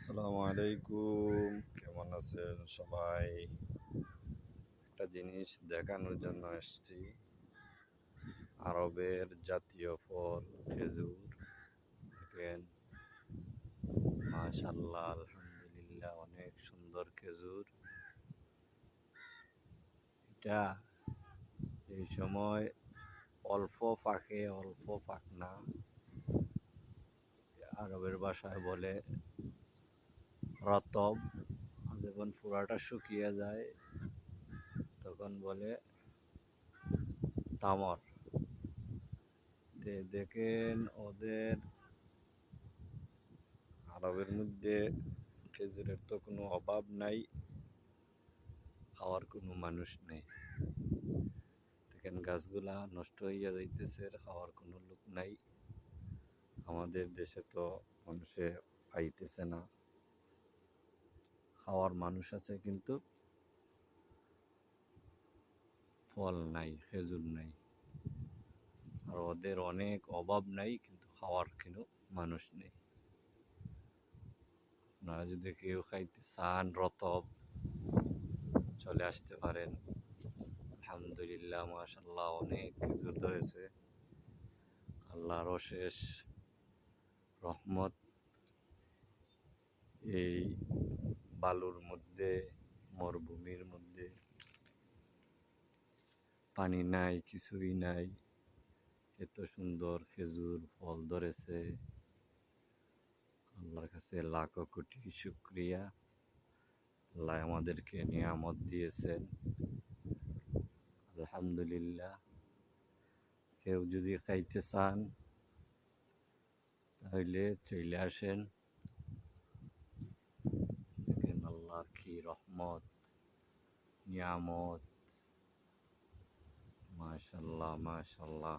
আসসালামু আলাইকুম। কেমন আছেন সবাই? একটা জিনিস দেখানোর জন্য এসেছি। আরবের জাতীয় ফল, খেজুর। দেখেন মাশাল্লাহ আলহামদুলিল্লাহ, অনেক সুন্দর খেজুর। এটা এই সময় অল্প পাকে, অল্প পাক না। আরবের ভাষায় বলে রতব। যখন পুরাটা শুকিয়ে যায়, তখন বলে, তামর দেখেন ওদের আরবের মধ্যে খেজুরের তো কোনো অভাব নাই, খাওয়ার কোনো মানুষ নেই। দেখেন গাছগুলা নষ্ট হইয়া যাইতেছে খাওয়ার কোনো লোক নাই। আমাদের দেশে তো মানুষে পাইতেছে না। খাওয়ার মানুষ আছে, কিন্তু ফল নাই, খেজুর নাই। আর ওদের অনেক অভাব নাই, কিন্তু খাওয়ার কিন্তু মানুষ নেই? আপনারা যদি কেউ খাইতে চান, রতব, চলে আসতে পারেন। আলহামদুলিল্লাহ মাশাল্লাহ অনেক খেজুর ধরেছে। আল্লাহর অশেষ রহমত। এই বালুর মধ্যে, মরুভূমির মধ্যে। পানি নাই, কিছুই নাই। এত সুন্দর খেজুর ফল ধরেছে। আল্লাহর কাছে লাখো কোটি শুক্রিয়া। আল্লাহ আমাদেরকে নিয়ামত দিয়েছেন। আলহামদুলিল্লাহ। কেউ যদি খাইতে চান, তাহলে চলে আসেন। কি রহমত নিয়ামত মাশাল্লাহ মাশাল্লাহ।